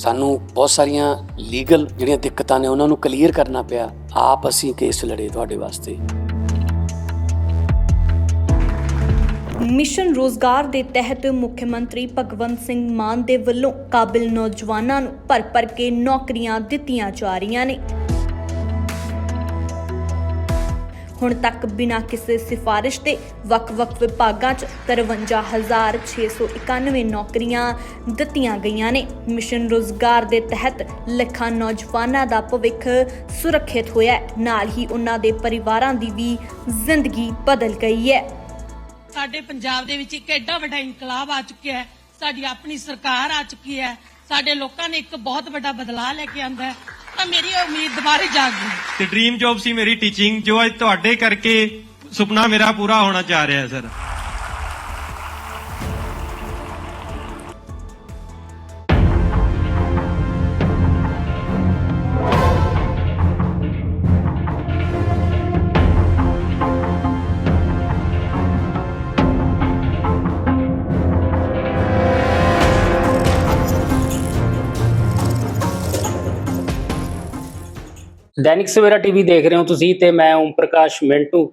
ਸਾਨੂੰ ਬਹੁਤ ਸਾਰੀਆਂ ਲੀਗਲ ਜਿਹੜੀਆਂ ਦਿੱਕਤਾਂ ਨੇ ਉਹਨਾਂ ਨੂੰ ਕਲੀਅਰ ਕਰਨਾ ਪਿਆ। ਆਪ ਅਸੀਂ ਕੇਸ ਲੜੇ ਤੁਹਾਡੇ ਵਾਸਤੇ। ਮਿਸ਼ਨ ਰੋਜ਼ਗਾਰ ਦੇ ਤਹਿਤ ਮੁੱਖ ਮੰਤਰੀ ਭਗਵੰਤ ਸਿੰਘ ਮਾਨ ਦੇ ਵੱਲੋਂ ਕਾਬਿਲ ਨੌਜਵਾਨਾਂ ਨੂੰ ਭਰ ਭਰ ਕੇ ਨੌਕਰੀਆਂ ਦਿੱਤੀਆਂ ਜਾ ਰਹੀਆਂ ਨੇ। ਹੁਣ ਤੱਕ ਬਿਨਾਂ ਕਿਸੇ ਸਿਫਾਰਿਸ਼ ਦੇ ਵੱਖ-ਵੱਖ ਵਿਭਾਗਾਂ 'ਚ 53691 ਨੌਕਰੀਆਂ ਦਿੱਤੀਆਂ ਗਈਆਂ ਨੇ। ਮਿਸ਼ਨ ਰੋਜ਼ਗਾਰ ਦੇ ਤਹਿਤ ਲੱਖਾਂ ਨੌਜਵਾਨਾਂ ਦਾ ਭਵਿੱਖ ਸੁਰੱਖਿਅਤ ਹੋਇਆ ਹੈ। ਨਾਲ ਹੀ ਉਹਨਾਂ ਦੇ ਪਰਿਵਾਰਾਂ ਦੀ ਵੀ ਜ਼ਿੰਦਗੀ ਬਦਲ ਗਈ ਹੈ। ਸਾਡੇ ਪੰਜਾਬ ਦੇ ਵਿੱਚ ਇੱਕ ਐਡਾ ਵੱਡਾ ਇਨਕਲਾਬ ਆ ਚੁੱਕਿਆ ਹੈ। ਸਾਡੀ ਆਪਣੀ ਸਰਕਾਰ ਆ ਚੁੱਕੀ ਹੈ। ਸਾਡੇ ਲੋਕਾਂ ਨੇ ਇੱਕ ਬਹੁਤ ਵੱਡਾ ਬਦਲਾਅ ਲੈ ਕੇ ਆਂਦਾ ਹੈ। ਤਾਂ ਮੇਰੀ ਉਮੀਦ ਦੁਬਾਰੇ ਜਾਗ ਗਈ। ਤੇ ਡ੍ਰੀਮ ਜੌਬ ਸੀ ਮੇਰੀ ਟੀਚਿੰਗ ਜੋ ਅੱਜ ਤੁਹਾਡੇ ਕਰਕੇ ਸੁਪਨਾ ਮੇਰਾ ਪੂਰਾ ਹੋਣਾ ਚਾਹ ਰਿਹਾ ਸਰ ਦੈਨਿਕ ਸਵੇਰਾ ਟੀਵੀ ਦੇਖ ਰਹੇ ਹੋ ਤੁਸੀਂ ਤੇ ਮੈਂ ਓਮ ਪ੍ਰਕਾਸ਼ ਮਿੰਟੂ।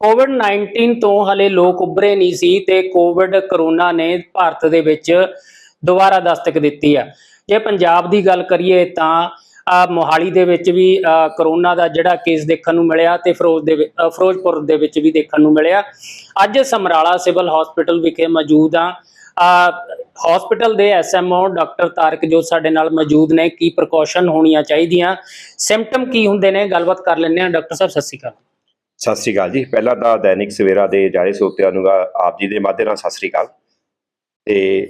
ਕੋਵਿਡ 19 ਤੋਂ ਹਲੇ ਲੋਕ ਉੱਭਰੇ ਨਹੀਂ ਸੀ ਤੇ ਕੋਵਿਡ ਕਰੋਨਾ ਨੇ ਭਾਰਤ ਦੇ ਵਿੱਚ ਦੁਬਾਰਾ ਦਸਤਕ ਦਿੱਤੀ ਆ। ਜੇ ਪੰਜਾਬ ਦੀ ਗੱਲ ਕਰੀਏ ਤਾਂ ਆ ਮੋਹਾਲੀ ਦੇ ਵਿੱਚ ਵੀ ਕਰੋਨਾ ਦਾ ਜਿਹੜਾ ਕੇਸ ਦੇਖਣ ਨੂੰ ਮਿਲਿਆ ਤੇ ਫਿਰੋਜ਼ ਦੇ ਫਿਰੋਜ਼ਪੁਰ ਦੇ ਵਿੱਚ ਵੀ ਦੇਖਣ ਨੂੰ ਮਿਲਿਆ। ਅੱਜ ਸਮਰਾਲਾ ਸਿਵਲ ਹਸਪੀਟਲ ਵਿਖੇ ਮੌਜੂਦ ਆ। ਹਸਪੀਟਲ ਦੇ ਐਸਐਮਓ ਡਾਕਟਰ ਤਾਰਕ ਜੋ ਸਾਡੇ ਨਾਲ ਮੌਜੂਦ ਨੇ ਕੀ ਪ੍ਰੀਕਾਸ਼ਨ ਹੋਣੀਆਂ ਚਾਹੀਦੀਆਂ? ਸਿੰਪਟਮ ਕੀ ਹੁੰਦੇ ਨੇ? ਗੱਲਬਾਤ ਕਰ ਲੈਂਦੇ ਆ ਡਾਕਟਰ ਸਾਹਿਬ ਸਤਿ ਸ਼੍ਰੀ ਅਕਾਲ। ਸਤਿ ਸ੍ਰੀ ਅਕਾਲ ਜੀ। ਪਹਿਲਾਂ ਤਾਂ ਦੈਨਿਕ ਸਵੇਰਾ ਦੇ ਜਾਰੇ ਸੋਤਿਆਂ ਨੂੰ ਆਪ ਜੀ ਦੇ ਮਾਧਿਅਮ ਨਾਲ ਸਤਿ ਸ੍ਰੀ ਅਕਾਲ। ਤੇ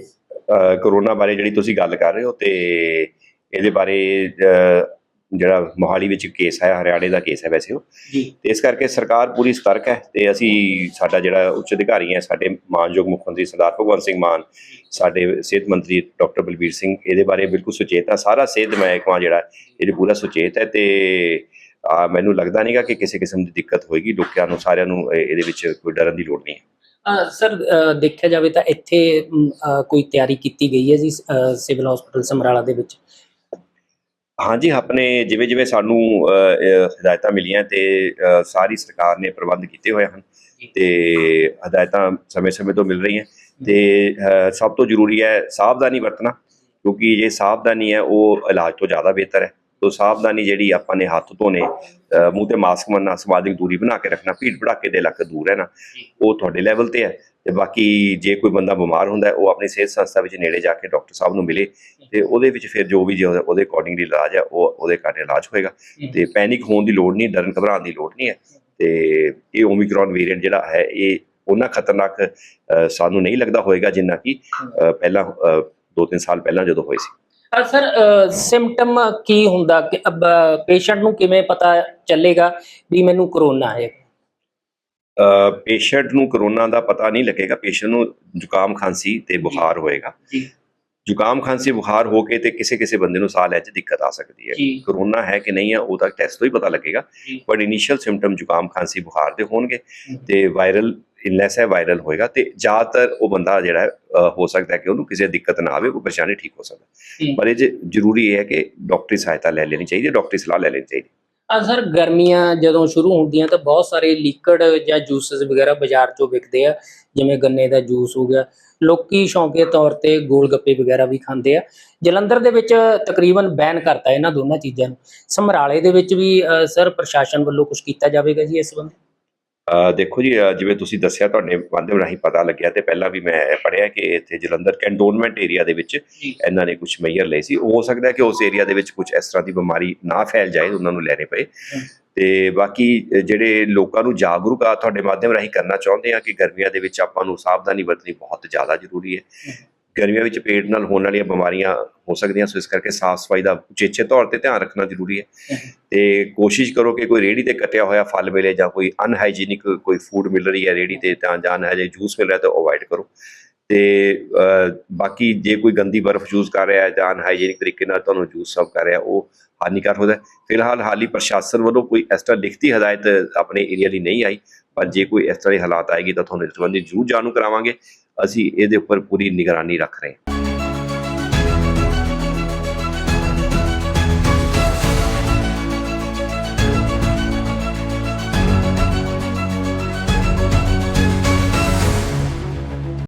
ਅਹ, ਕਰੋਨਾ ਬਾਰੇ ਜਿਹੜੀ ਤੁਸੀਂ ਗੱਲ ਕਰ ਰਹੇ ਹੋ ਤੇ ਇਹਦੇ ਬਾਰੇ ਜਿਹੜਾ ਮੋਹਾਲੀ ਵਿੱਚ ਕੇਸ ਹੈ ਹਰਿਆਣੇ ਦਾ ਕੇਸ ਹੈ ਵੈਸੇ ਉਹ। ਜੀ। ਤੇ ਇਸ ਕਰਕੇ ਸਰਕਾਰ ਪੂਰੀ ਸਤਰਕ ਹੈ ਤੇ ਅਸੀਂ ਸਾਡਾ ਜਿਹੜਾ ਉੱਚ ਅਧਿਕਾਰੀ ਹੈ ਸਾਡੇ ਮਾਨਯੋਗ ਮੁੱਖ ਮੰਤਰੀ ਸਰਦਾਰ ਭਗਵੰਤ ਸਿੰਘ ਮਾਨ ਸਾਡੇ ਸਿਹਤ ਮੰਤਰੀ ਡਾਕਟਰ ਬਲਬੀਰ ਸਿੰਘ ਇਹਦੇ ਬਾਰੇ ਬਿਲਕੁਲ ਸੁਚੇਤ ਹੈ ਸਾਰਾ ਸਿਹਤ ਮਹਿਕਮਾ ਜਿਹੜਾ ਇਹਦੇ ਪੂਰਾ ਸੁਚੇਤ ਹੈ ਤੇ ਆ ਮੈਨੂੰ ਲੱਗਦਾ ਨਹੀਂਗਾ ਕਿ ਕਿਸੇ ਕਿਸਮ ਦੀ ਦਿੱਕਤ ਹੋਏਗੀ। ਲੋਕਾਂ ਨੂੰ ਸਾਰਿਆਂ ਨੂੰ ਇਹ- ਇਹਦੇ ਵਿੱਚ ਕੋਈ ਡਰਨ ਦੀ ਲੋੜ ਨਹੀਂ ਹੈ। ਸਰ ਦੇਖਿਆ ਜਾਵੇ ਤਾਂ ਇੱਥੇ ਕੋਈ ਤਿਆਰੀ ਕੀਤੀ ਗਈ ਹੈ ਜੀ ਸਿਵਲ ਹਸਪੀਟਲ ਸਮਰਾਲਾ ਦੇ ਵਿੱਚ? ਹਾਂਜੀ ਆਪਣੇ ਜਿਵੇਂ ਜਿਵੇਂ ਸਾਨੂੰ ਹਦਾਇਤਾਂ ਮਿਲੀਆਂ ਤੇ ਸਾਰੀ ਸਰਕਾਰ ਨੇ ਪ੍ਰਬੰਧ ਕੀਤੇ ਹੋਏ ਹਨ ਤੇ ਹਦਾਇਤਾਂ ਸਮੇਂ-ਸਮੇਂ ਤੋਂ ਮਿਲ ਰਹੀਆਂ ਤੇ ਸਭ ਤੋਂ ਜ਼ਰੂਰੀ ਹੈ ਸਾਵਧਾਨੀ ਵਰਤਣਾ ਕਿਉਂਕਿ ਜੇ ਸਾਵਧਾਨੀ ਹੈ ਉਹ ਇਲਾਜ ਤੋਂ ਜ਼ਿਆਦਾ ਬਿਹਤਰ ਹੈ। ਤੋਂ ਸਾਵਧਾਨੀ ਜਿਹੜੀ ਆਪਾਂ ਨੇ ਹੱਥ ਧੋਣੇ ਮੂੰਹ ਤੇ ਮਾਸਕ ਬੰਨਣਾ ਸਮਾਜਿਕ ਦੂਰੀ ਬਣਾ ਕੇ ਰੱਖਣਾ ਭੀੜ ਭੜਾਕੇ ਦੇ ਇਲਾਕੇ ਦੂਰ ਰਹਿਣਾ ਉਹ ਤੁਹਾਡੇ ਲੈਵਲ ਤੇ ਹੈ। ਤੇ ਬਾਕੀ ਜੇ ਕੋਈ ਬੰਦਾ ਬਿਮਾਰ ਹੁੰਦਾ ਉਹ ਆਪਣੀ ਸਿਹਤ ਸੰਸਥਾ ਵਿੱਚ ਨੇੜੇ ਜਾ ਕੇ ਡਾਕਟਰ ਸਾਹਿਬ ਨੂੰ ਮਿਲੇ ਤੇ ਉਹਦੇ ਵਿੱਚ ਫਿਰ ਜੋ ਵੀ ਉਹਦੇ- ਅਕੋਰਡਿੰਗਲੀ ਇਲਾਜ ਹੈ ਉਹ ਉਹਦੇ ਘਰ ਇਲਾਜ ਹੋਏਗਾ। ਤੇ ਪੈਨਿਕ ਹੋਣ ਦੀ ਲੋੜ ਨਹੀਂ ਡਰਨ ਘਬਰਾਉਣ ਦੀ ਲੋੜ ਨਹੀਂ ਹੈ। ਤੇ ਇਹ ਓਮਿਕਰੋਨ ਵੇਰੀਐਂਟ ਜਿਹੜਾ ਹੈ ਇਹ ਉਹਨਾਂ ਖਤਰਨਾਕ ਸਾਨੂੰ ਨਹੀਂ ਲੱਗਦਾ ਹੋਏਗਾ ਜਿੰਨਾ ਕਿ ਪਹਿਲਾਂ 2-3 ਸਾਲ ਪਹਿਲਾਂ ਜਦੋਂ ਹੋਏ ਸੀ। ਸਰ ਸਿੰਪਟਮ ਕੀ ਹੁੰਦਾ? ਕਿ ਪੇਸ਼ੈਂਟ ਨੂੰ ਕਿਵੇਂ ਪਤਾ ਚੱਲੇਗਾ ਵੀ ਮੈਨੂੰ ਕਰੋਨਾ ਹੈ? ਪੇਸ਼ੈਂਟ ਨੂੰ ਕਰੋਨਾ ਦਾ ਪਤਾ ਨਹੀਂ ਲੱਗੇਗਾ। ਪੇਸ਼ੈਂਟ ਨੂੰ ਜ਼ੁਕਾਮ ਖਾਂਸੀ ਤੇ ਬੁਖਾਰ ਹੋਏਗਾ। ਜੀ। ਜ਼ੁਕਾਮ ਖਾਂਸੀ ਬੁਖਾਰ ਹੋ ਕੇ ਤੇ ਕਿਸੇ ਕਿਸੇ ਬੰਦੇ ਨੂੰ ਸਾਹ ਲੈਣ 'ਚ ਦਿੱਕਤ ਆ ਸਕਦੀ ਹੈ। ਕਰੋਨਾ ਹੈ ਕਿ ਨਹੀਂ ਹੈ ਉਹ ਤਾਂ ਟੈਸਟ ਤੋਂ ਹੀ ਪਤਾ ਲੱਗੇਗਾ। ਬਟ ਇਨੀਸ਼ੀਅਲ ਸਿੰਪਟਮ ਜ਼ੁਕਾਮ ਖਾਂਸੀ ਬੁਖਾਰ ਦੇ ਹੋਣਗੇ ਤੇ ਵਾਇਰਲ ਇਲਨੈਸ ਹੈ ਵਾਇਰਲ ਹੋਏਗਾ ਤੇ ਜ਼ਿਆਦਾਤਰ ਉਹ ਬੰਦਾ ਜਿਹੜਾ ਹੈ, ਸਕਦਾ ਹੈ ਕਿ ਉਹਨੂੰ ਕਿਸੇ ਦਿੱਕਤ ਨਾ ਆਵੇ ਕੋਈ ਪਰੇਸ਼ਾਨੀ ਠੀਕ ਹੋ ਸਕਦਾ। ਪਰ ਇਹ ਜ਼ਰੂਰੀ ਹੈ ਕਿ ਡਾਕਟਰੀ ਸਹਾਇਤਾ ਲੈ ਲੈਣੀ ਚਾਹੀਦੀ ਹੈ ਡਾਕਟਰੀ ਸਲਾਹ ਲੈ ਲੈਣੀ ਚਾਹੀਦੀ ਆ ਸਰ ਗਰਮੀਆਂ ਜਦੋਂ ਸ਼ੁਰੂ ਹੁੰਦੀਆਂ ਤਾਂ ਬਹੁਤ ਸਾਰੇ ਲਿਕਵਿਡ ਜਾਂ ਜੂਸਸ ਵਗੈਰਾ ਬਾਜ਼ਾਰ 'ਚੋਂ ਵਿਕਦੇ ਆ ਜਿਵੇਂ ਗੰਨੇ ਦਾ ਜੂਸ ਹੋ ਗਿਆ। ਲੋਕੀ ਸ਼ੌਂਕੀਆ ਤੌਰ ਤੇ ਗੋਲ ਗੱਪੇ ਵਗੈਰਾ ਵੀ ਖਾਂਦੇ ਆ। ਜਲੰਧਰ ਦੇ ਵਿੱਚ ਤਕਰੀਬਨ ਬੈਨ ਕਰਤਾ ਇਹਨਾਂ ਦੋਨਾਂ ਚੀਜ਼ਾਂ ਨੂੰ। ਸਮਰਾਲੇ ਦੇ ਵਿੱਚ ਵੀ ਸਰ ਪ੍ਰਸ਼ਾਸਨ ਵੱਲੋਂ ਕੁਝ ਕੀਤਾ ਜਾਵੇਗਾ ਜੀ ਇਸ ਸੰਬੰਧੀ? ਦੇਖੋ ਜੀ ਜਿਵੇਂ ਤੁਸੀਂ ਦੱਸਿਆ ਤੁਹਾਡੇ ਮਾਧਿਅਮ ਰਾਹੀਂ ਪਤਾ ਲੱਗਿਆ ਤੇ ਪਹਿਲਾਂ ਵੀ ਮੈਂ ਪੜਿਆ ਕਿ ਇੱਥੇ ਜਲੰਧਰ ਕੈਂਟੋਨਮੈਂਟ ਏਰੀਆ ਦੇ ਵਿੱਚ। ਇਹਨਾਂ ਨੇ ਕੁਝ ਮੇਜਰ ਲਏ ਸੀ। ਹੋ ਸਕਦਾ ਹੈ ਕਿ ਉਸ ਏਰੀਆ ਦੇ ਵਿੱਚ ਕੁਝ ਇਸ ਤਰ੍ਹਾਂ ਦੀ ਬਿਮਾਰੀ ਨਾ ਫੈਲ ਜਾਏ ਉਹਨਾਂ ਨੂੰ ਲੈਣੇ ਪਏ। ਤੇ ਬਾਕੀ ਜਿਹੜੇ ਲੋਕਾਂ ਨੂੰ ਜਾਗਰੂਕ ਆ ਤੁਹਾਡੇ ਮਾਧਿਅਮ ਰਾਹੀਂ ਕਰਨਾ ਚਾਹੁੰਦੇ ਆ ਕਿ ਗਰਮੀਆਂ ਦੇ ਵਿੱਚ ਆਪਾਂ ਨੂੰ ਸਾਵਧਾਨੀ ਵਰਤਣੀ ਬਹੁਤ ਜ਼ਿਆਦਾ ਜ਼ਰੂਰੀ ਹੈ। ਗਰਮੀਆਂ ਵਿੱਚ ਪੇਟ ਨਾਲ ਹੋਣ ਵਾਲੀਆਂ ਬਿਮਾਰੀਆਂ ਹੋ ਸਕਦੀਆਂ, ਸੋ ਇਸ ਕਰਕੇ ਸਾਫ਼ ਸਫ਼ਾਈ ਦਾ ਉਚੇਚੇ ਤੌਰ ਤੇ ਧਿਆਨ ਰੱਖਣਾ ਜ਼ਰੂਰੀ ਹੈ। ਤੇ ਕੋਸ਼ਿਸ਼ ਕਰੋ ਕਿ ਕੋਈ ਰੇੜੀ ਤੇ ਕੱਟਿਆ ਹੋਇਆ ਫਲ ਮਿਲੇ ਜਾਂ ਕੋਈ ਅਨਹਾਈਜੀਨਿਕ ਕੋਈ ਫੂਡ ਮਿਲ ਰਹੀ ਹੈ ਰੇੜੀ ਤੇ ਤਾਂ ਜਾਂ ਅਨਹਾਈਜੀਨਿਕ ਜੂਸ ਮਿਲ ਰਿਹਾ ਤਾਂ ਅਵੋਇਡ ਕਰੋ। ਤੇ ਬਾਕੀ ਜੇ ਕੋਈ ਗੰਦੀ ਬਰਫ਼ ਯੂਜ਼ ਕਰ ਰਿਹਾ ਹੈ ਜਾਂ ਅਨਹਾਈਜੀਨਿਕ ਤਰੀਕੇ ਨਾਲ ਤੁਹਾਨੂੰ ਜੂਸ ਸਰਵ ਕਰ ਰਿਹਾ, ਉਹ ਹਾਨੀਕਾਰ ਹੁੰਦਾ ਹੈ ਫਿਲਹਾਲ ਹਾਲੀ ਪ੍ਰਸ਼ਾਸਨ ਵੱਲੋਂ ਕੋਈ ਇਸ ਤਰ੍ਹਾਂ ਲਿਖਤੀ ਹਦਾਇਤ ਆਪਣੇ ਏਰੀਆ ਲਈ ਨਹੀਂ ਆਈ, ਪਰ ਜੇ ਕੋਈ ਇਸ ਤਰ੍ਹਾਂ ਦੇ ਹਾਲਾਤ ਆਏਗੀ ਤਾਂ ਤੁਹਾਨੂੰ ਇਸ ਸੰਬੰਧੀ ਜ਼ਰੂਰ ਜਾਣੂ ਕਰਾਵਾਂਗੇ। ਅਸੀਂ ਇਹਦੇ ਉੱਪਰ ਪੂਰੀ ਨਿਗਰਾਨੀ ਰੱਖ ਰਹੇ ਹਾਂ।